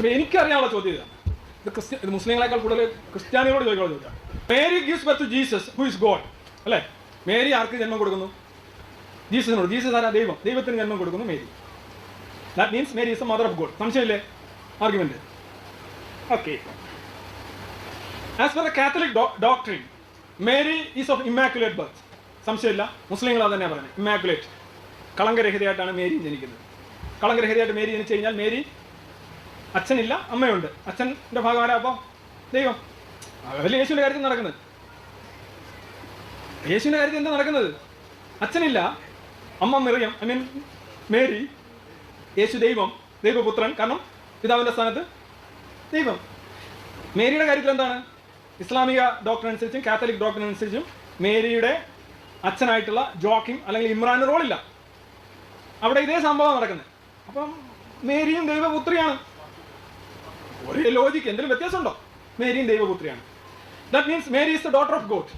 അപ്പൊ എനിക്കറിയാനുള്ള ചോദ്യം ഇതാണ് ഇത് ക്രിസ്ത്യ ഇത് മുസ്ലിങ്ങളെക്കാൾ കൂടുതൽ ക്രിസ്ത്യാനികളോട് ചോദിക്കാനുള്ള ചോദ്യം. Mary gives birth Jesus who is God അല്ലേ? മേരി ആർക്ക് ജന്മം കൊടുക്കുന്നു? ജീസസിനോട് ജീസസ് ആരാ? ദൈവം. ദൈവത്തിന് ജന്മം കൊടുക്കുന്നു Mary that means Mary is a mother of God സംശയമില്ലേ? Argument okay as per the Catholic doctrine Mary is of immaculate birth സംശയമില്ല. മുസ്ലിങ്ങൾ അത് തന്നെയാണ് പറയുന്നത്. ഇമാക്കുലേറ്റ് കളങ്കരഹിതയായിട്ടാണ് മേരി ജനിക്കുന്നത്. കളങ്കരഹിതയായിട്ട് മേരി ജനിച്ചു കഴിഞ്ഞാൽ മേരി അച്ഛനില്ല അമ്മയുണ്ട്. അച്ഛന്റെ ഭാഗം ആരാ അപ്പോൾ ദൈവം. അതല്ല യേശുവിന്റെ കാര്യത്തിൽ നടക്കുന്നത്? യേശുവിന്റെ കാര്യത്തിൽ എന്താ നടക്കുന്നത്? അച്ഛനില്ല. അമ്മ മെറിയം ഐ മീൻ മേരി. യേശു ദൈവം ദൈവപുത്രൻ. കാരണം പിതാവിന്റെ സ്ഥാനത്ത് ദൈവം. മേരിയുടെ കാര്യത്തിൽ എന്താണ്? ഇസ്ലാമിക ഡോക്ടർ അനുസരിച്ചും കാത്തലിക് ഡോക്ടർ അനുസരിച്ചും മേരിയുടെ അച്ഛനായിട്ടുള്ള ജോക്കിം അല്ലെങ്കിൽ ഇമ്രാന് റോളില്ല അവിടെ ഇതേ സംഭവം നടക്കുന്നത്. അപ്പം മേരിയും ദൈവപുത്രിയാണ്. ഒരേ ലോജിക്ക് എന്തെങ്കിലും വ്യത്യാസമുണ്ടോ? മേരിയും ദൈവപുത്രിയാണ്. That means Mary is the daughter of God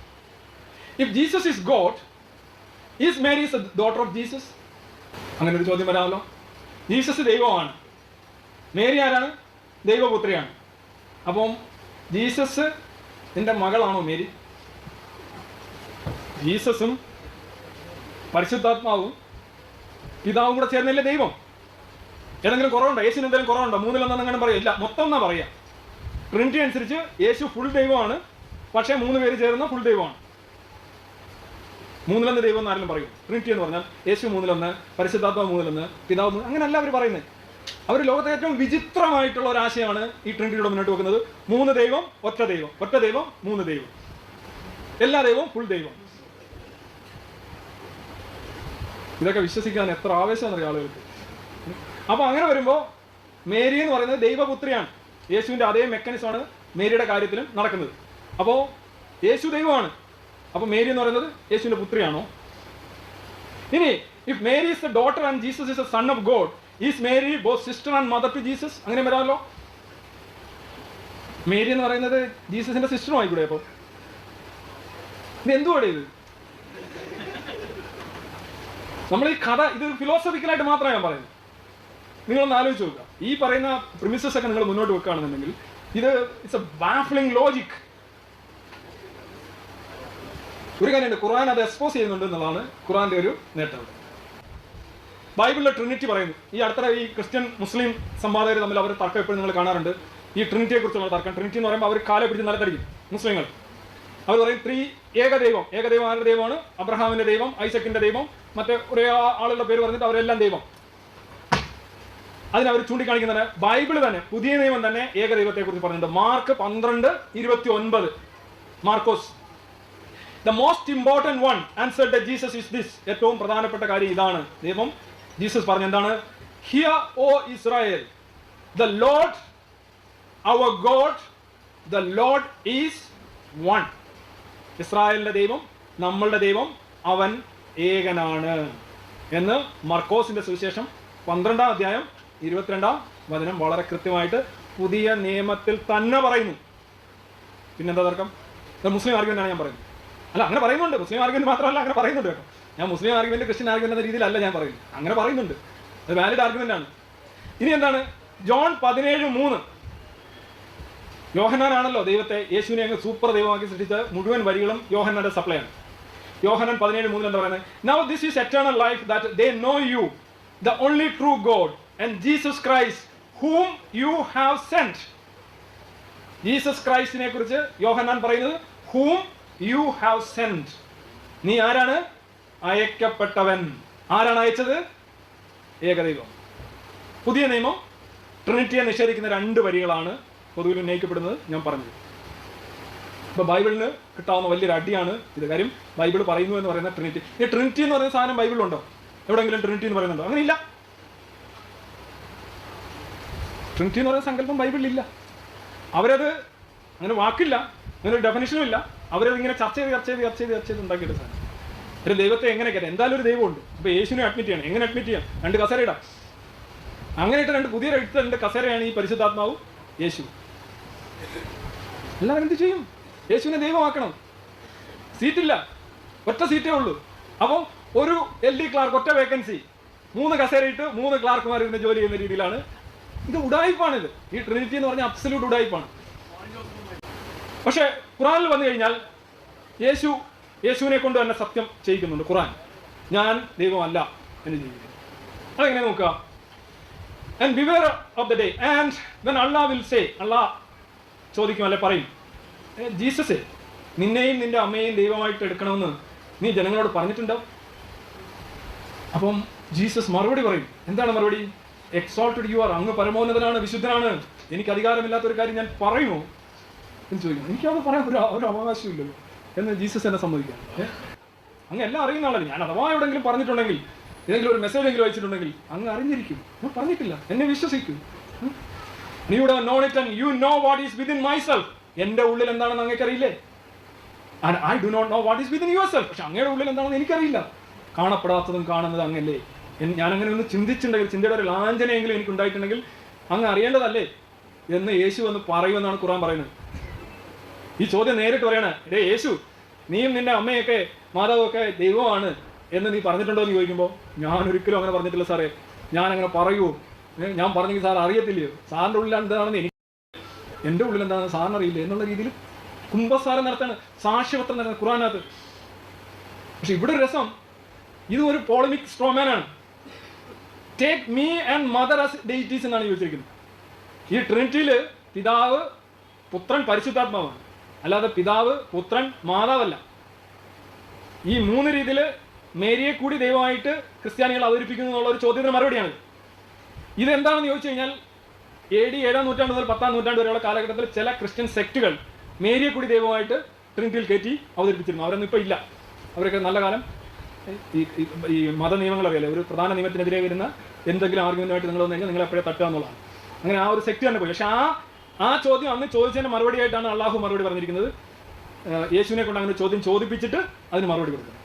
if Jesus is God is Mary is the daughter of Jesus അങ്ങനെ ഒരു ചോദ്യം വരാമല്ലോ. ജീസസ് ദൈവമാണ്. മേരി ആരാണ്? ദൈവപുത്രിയാണ്. അപ്പം ജീസസ് നിന്റെ മകളാണോ മേരി? ജീസസും പരിശുദ്ധാത്മാവും പിതാവും കൂടെ ചേർന്നില്ലേ ദൈവം? ഏതെങ്കിലും കുറവുണ്ടോ? യേശുവിന് എന്തെങ്കിലും കുറവുണ്ടോ? അങ്ങനെ പറയാം. ഇല്ല മൊത്തം എന്നാ പറയാം? ട്രിനിറ്റി അനുസരിച്ച് യേശു ഫുൾ ദൈവമാണ്. പക്ഷേ മൂന്ന് പേര് ചേർന്ന ഫുൾ ദൈവമാണ്. മൂന്നിലൊന്ന് ദൈവം എന്ന് പറയും? ട്രിനിറ്റി എന്ന് പറഞ്ഞാൽ യേശു മൂന്നിലൊന്ന് പരിശുദ്ധാത്മ മൂന്നിലൊന്ന് പിതാവ് അങ്ങനെയല്ല അവർ പറയുന്നത്. അവർ ലോകത്തെ ഏറ്റവും വിചിത്രമായിട്ടുള്ള ഒരു ആശയമാണ് ഈ ട്രിനിറ്റിയുടെ മുന്നോട്ട് വെക്കുന്നത്. മൂന്ന് ദൈവം ഒറ്റ ദൈവം. ഒറ്റ ദൈവം മൂന്ന് ദൈവം. എല്ലാ ദൈവവും ഫുൾ ദൈവം. ഇതൊക്കെ വിശ്വസിക്കാൻ എത്ര ആവേശമാണ് ആളുകൾക്ക്. അപ്പൊ അങ്ങനെ വരുമ്പോൾ മേരി എന്ന് പറയുന്നത് ദൈവപുത്രിയാണ്. യേശുവിന്റെ അതേ മെക്കാനിസമാണ് മേരിയുടെ കാര്യത്തിലും നടക്കുന്നത്. അപ്പോൾ യേശു ദൈവമാണ്. അപ്പോൾ മേരി എന്ന് പറയുന്നത് യേശുവിന്റെ പുത്രിയാണോ? ഇനി if Mary is the daughter and Jesus is a son of God is Mary both sister and mother to Jesus അങ്ങനെ വരാമല്ലോ. മേരി എന്ന് പറയുന്നത് ജീസസിന്റെ സിസ്റ്ററും ആയിക്കൂടെ അപ്പോൾ ഇത് എന്തുവാടെ ഇത്? നമ്മൾ ഈ കഥ ഇത് ഫിലോസഫിക്കലായിട്ട് മാത്രമേ ഞാൻ പറയുന്നത്. നിങ്ങളൊന്ന് ആലോചിച്ച് നോക്കുക. ഈ പറയുന്ന പ്രിമിസസ് ഒക്കെ നിങ്ങൾ മുന്നോട്ട് വെക്കുകയാണെന്നുണ്ടെങ്കിൽ ഇത് ഇറ്റ്സ് എ ബാഫ്ലിംഗ് ലോജിക് ഒരു കാര്യമുണ്ട് ഖുർആൻ അത് എക്സ്പോസ് ചെയ്യുന്നുണ്ട് എന്നുള്ളതാണ് ഖുറാന്റെ ഒരു നേട്ടം. ബൈബിളിലെ ട്രിനിറ്റി പറയുന്നു. ഈ അടുത്ത ഈ ക്രിസ്ത്യൻ മുസ്ലിം സംവാദകർ തമ്മിൽ അവർ തർക്കം എപ്പോഴും നിങ്ങൾ കാണാറുണ്ട്. ഈ ട്രിനിറ്റിയെ കുറിച്ചുള്ള തർക്കം. ട്രിനിറ്റി എന്ന് പറയുമ്പോൾ അവർ കാലെ പിടിച്ച് നിലത്തടിക്കും മുസ്ലിങ്ങൾ. അവർ പറയും ത്രീ ഏകദൈവം ഏകദൈവം ആരുടെ ദൈവമാണ്? അബ്രഹാമിന്റെ ദൈവം ഐസക്കിന്റെ ദൈവം മറ്റേ ഒരേ ആളുടെ പേര് പറഞ്ഞിട്ട് അവരെല്ലാം ദൈവം. അതിനവർ ചൂണ്ടിക്കാണിക്കുന്നത് ബൈബിൾ തന്നെ പുതിയ നിയമം തന്നെ ഏകദൈവത്തെ കുറിച്ച് പറയുന്നുണ്ട് മാർക്ക് പന്ത്രണ്ട് ഇരുപത്തി ഒൻപത് Markose the most important one answer the Jesus is this ഏറ്റവും പ്രധാനപ്പെട്ട കാര്യം ഇതാണ്. ദൈവം ജീസസ് പറഞ്ഞ എന്താണ് hear O Israel the Lord our God the Lord is one ഇസ്രായേലിന്റെ ദൈവം നമ്മളുടെ ദൈവം അവൻ ഏകനാണ്. എന്ന് മർക്കോസിന്റെ സുവിശേഷം പന്ത്രണ്ടാം അധ്യായം ഇരുപത്തിരണ്ടാം വചനം വളരെ കൃത്യമായിട്ട് പുതിയ നിയമത്തിൽ തന്നെ പറയുന്നു. പിന്നെന്താ തർക്കം? മുസ്ലിം ആർഗ്യുമെന്റ് ആണ് ഞാൻ പറയുന്നത്. അല്ല അങ്ങനെ പറയുന്നുണ്ട്. മുസ്ലിം ആർഗ്യുമെന്റ് മാത്രമല്ല അങ്ങനെ പറയുന്നുണ്ട് കേട്ടോ. ഞാൻ മുസ്ലിം ആർഗ്യുമെന്റ് ക്രിസ്ത്യൻ ആർഗ്യുമെന്റ് എന്ന രീതിയിലല്ല ഞാൻ പറയുന്നത്. അങ്ങനെ പറയുന്നുണ്ട്. അത് വാലിഡ് ആർഗ്യുമെന്റ് ആണ്. ഇനി എന്താണ്? ജോൺ പതിനേഴ് മൂന്ന്. യോഹനാനാണല്ലോ ദൈവത്തെ യേശുവിനെ അങ്ങ് സൂപ്പർ ദൈവമാക്കി സൃഷ്ടിച്ച മുഴുവൻ വരികളും യോഹന്നാന്റെ സപ്ലൈ ആണ്. യോഹനൻ പതിനേഴ് മൂന്നിൽ എന്താ പറയുന്നത്? Now this is eternal life that they know you the only true God and Jesus Christ whom you have sent Jesus ക്രൈസ്റ്റിനെ കുറിച്ച് യോഹന്നാൻ പറയുന്നത് ഹൂം യു ഹാവ് സെന്റ് നീ ആരാണ്? അയക്കപ്പെട്ടവൻ. ആരാണ് അയച്ചത്? ഏകദൈവം. പുതിയ നിയമം ട്രിനിറ്റിയെ നിഷേധിക്കുന്ന രണ്ട് വരികളാണ് പൊതുവിൽ ഉന്നയിക്കപ്പെടുന്നത് ഞാൻ പറഞ്ഞത്. ഇപ്പൊ ബൈബിളിന് കിട്ടാവുന്ന വലിയൊരു അടിയാണ് ഇത് കാര്യം. ബൈബിൾ പറയുന്നു എന്ന് പറയുന്ന ട്രിനിറ്റി. ഈ ട്രിനിറ്റി എന്ന് പറയുന്ന സാധനം ബൈബിളുണ്ടോ എവിടെയെങ്കിലും ട്രിനിറ്റി എന്ന് പറയുന്നുണ്ടോ? അങ്ങനെ ഇല്ല ട്രിനിറ്റി എന്ന് പറയുന്ന സങ്കല്പം ബൈബിളിലില്ല. അവരത് അങ്ങനെ വാക്കില്ല അങ്ങനെ ഒരു ഡെഫിനിഷനും ഇല്ല. അവരത് ഇങ്ങനെ ചർച്ച ചെയ്ത് ചർച്ച ചെയ്ത് ചർച്ച ചെയ്ത് ചർച്ച ചെയ്ത് ഉണ്ടാക്കിയിട്ട് സാധനം. ഒരു ദൈവത്തെ എങ്ങനെ കയറ്റാം എന്തായാലും ഒരു ദൈവമുണ്ട്. അപ്പൊ യേശുവിനെ അഡ്മിറ്റ് ചെയ്യണം. എങ്ങനെ അഡ്മിറ്റ് ചെയ്യാം? രണ്ട് കസേര ഇടാം. അങ്ങനെ ഇട്ട് രണ്ട് പുതിയ എടുത്ത രണ്ട് കസേരയാണ് ഈ പരിശുദ്ധാത്മാവും യേശു എല്ലാവരും എന്ത് ചെയ്യും? യേശുവിനെ ദൈവമാക്കണം. സീറ്റില്ല. ഒറ്റ സീറ്റേ ഉള്ളൂ. അപ്പോൾ ഒരു എൽ ഡി ക്ലാർക്ക് ഒറ്റ വേക്കൻസി മൂന്ന് കസേരയിട്ട് മൂന്ന് ക്ലാർക്കുമാർ ഇരുന്ന് ജോലി ചെയ്യുന്ന രീതിയിലാണ് ഇത് ഉടായ്പാണിത് ഈ ട്രിനിറ്റി എന്ന് പറഞ്ഞാൽ അബ്സല്യൂട്ട് ഉടായ്പാണ് പക്ഷേ ഖുറാനിൽ വന്നു കഴിഞ്ഞാൽ യേശു യേശുവിനെ കൊണ്ട് തന്നെ സത്യം ചെയ്യിക്കുന്നുണ്ട് ഖുറാൻ. ഞാൻ ദൈവമല്ല എന്ന് ചെയ്യിക്കുന്നു അതെങ്ങനെ നോക്കുക? And beware of the day and then Allah will say Allah ചോദിക്കും അല്ലെ പറയും ജീസസേ നിന്നെയും നിന്റെ അമ്മയെയും ദൈവമായിട്ട് എടുക്കണമെന്ന് നീ ജനങ്ങളോട് പറഞ്ഞിട്ടുണ്ടോ? അപ്പം ജീസസ് മറുപടി പറയും. എന്താണ് മറുപടി? എക്സോൾട്ടഡ് യു ആർ അങ്ങ് പരമോന്നതനാണ് വിശുദ്ധനാണ്. എനിക്ക് അധികാരമില്ലാത്ത ഒരു കാര്യം ഞാൻ പറയുമോ? എന്ന് ചോദിക്കും എനിക്കത് പറയാൻ ഒരു ഒരു അവകാശമില്ലല്ലോ. എന്ന് ജീസസ് എന്നെ സമ്മതിക്കാം? അങ്ങ് എല്ലാം അറിയുന്ന ആളല്ലേ? ഞാൻ അഥവാ എവിടെങ്കിലും പറഞ്ഞിട്ടുണ്ടെങ്കിൽ ഏതെങ്കിലും ഒരു മെസ്സേജ് എങ്കിലും അയച്ചിട്ടുണ്ടെങ്കിൽ അങ്ങ് അറിഞ്ഞിരിക്കും. ഞാൻ പറഞ്ഞിട്ടില്ല. എന്നെ വിശ്വസിക്കും. You known it and you know what is within myself എന്റെ ഉള്ളിൽ എന്താണെന്ന് അങ്ങേക്ക് അറിയില്ലേ and I do not know what is within yourself പക്ഷെ അങ്ങയുടെ ഉള്ളിൽ എന്താണെന്ന് എനിക്കറിയില്ല. കാണപ്പെടാത്തതും കാണുന്നത് അങ്ങല്ലേ? ഞാൻ അങ്ങനെ ഒന്ന് ചിന്തിച്ചിട്ടുണ്ടെങ്കിൽ ചിന്തയുടെ ഒരു ലാഞ്ചനയെങ്കിലും എനിക്ക് ഉണ്ടായിട്ടുണ്ടെങ്കിൽ അങ്ങ് അറിയേണ്ടതല്ലേ? എന്ന് യേശു എന്ന് പറയുമെന്നാണ് ഖുറാൻ പറയുന്നത്. ഈ ചോദ്യം നേരിട്ട് പറയണ ഡേ യേശു നീയും നിന്റെ അമ്മയൊക്കെ മാതാവൊക്കെ ദൈവമാണ് എന്ന് നീ പറഞ്ഞിട്ടുണ്ടോ എന്ന് ചോദിക്കുമ്പോൾ ഞാൻ ഒരിക്കലും അങ്ങനെ പറഞ്ഞിട്ടില്ല സാറേ. ഞാൻ അങ്ങനെ പറയൂ ഞാൻ പറഞ്ഞെങ്കിൽ സാർ അറിയത്തില്ലയോ? സാറിന്റെ ഉള്ളിൽ എന്താണെന്ന് എനിക്ക് എന്റെ ഉള്ളിൽ എന്താണെന്ന് സാറിന് അറിയില്ല എന്നുള്ള രീതിയിൽ കുംഭസാരം നടത്താണ് സാക്ഷ്യപത്രം നടത്തുന്നത് ഖുറാനകത്ത് പക്ഷെ ഇവിടെ ഒരു രസം ഇത് ഒരു polemic സ്ട്രോമാനാണ്. Take me and mother as deities എന്നാണ് ചോദിച്ചിരിക്കുന്നത്. ഈ ട്രിനിറ്റിയിൽ പിതാവ് പുത്രൻ പരിശുദ്ധാത്മാവാണ്. അല്ലാതെ പിതാവ് പുത്രൻ മാതാവല്ല. ഈ മൂന്ന് രീതിയിൽ മേരിയെ കൂടി ദൈവമായിട്ട് ക്രിസ്ത്യാനികൾ അവതരിപ്പിക്കുന്നു എന്നുള്ള ഒരു ചോദ്യത്തിന് മറുപടിയാണ് ഇതെന്താണെന്ന് ചോദിച്ചു കഴിഞ്ഞാൽ എ ഡി ഏഴാം നൂറ്റാണ്ട് മുതൽ പത്താം നൂറ്റാണ്ട് വരെയുള്ള കാലഘട്ടത്തിൽ ചില ക്രിസ്ത്യൻ സെക്റ്റുകൾ മേരിയെ കൂടി ദൈവമായിട്ട് ട്രിനിറ്റിയിൽ കയറ്റി അവതരിപ്പിച്ചിരുന്നു. അവരൊന്നും ഇപ്പോൾ ഇല്ല. അവരൊക്കെ നല്ല കാലം ഈ ഈ- മത നിയമങ്ങൾ അറിയാലോ? ഒരു പ്രധാന നിയമത്തിനെതിരെ വരുന്ന എന്തെങ്കിലും ആർഗ്യുമെന്റുമായിട്ട് നിങ്ങൾ വന്നു കഴിഞ്ഞാൽ നിങ്ങൾ എപ്പോഴേ തട്ടുക എന്നുള്ളതാണ്. അങ്ങനെ ആ ഒരു സെക്ട് തന്നെ പോയി. പക്ഷെ ആ ആ ചോദ്യം അന്ന് ചോദിച്ചതിന് മറുപടിയായിട്ടാണ് അള്ളാഹു മറുപടി പറഞ്ഞിരിക്കുന്നത്. യേശുവിനെ കൊണ്ട് അങ്ങനെ ചോദ്യം ചോദിപ്പിച്ചിട്ട് അതിന് മറുപടി കൊടുക്കുന്നത്.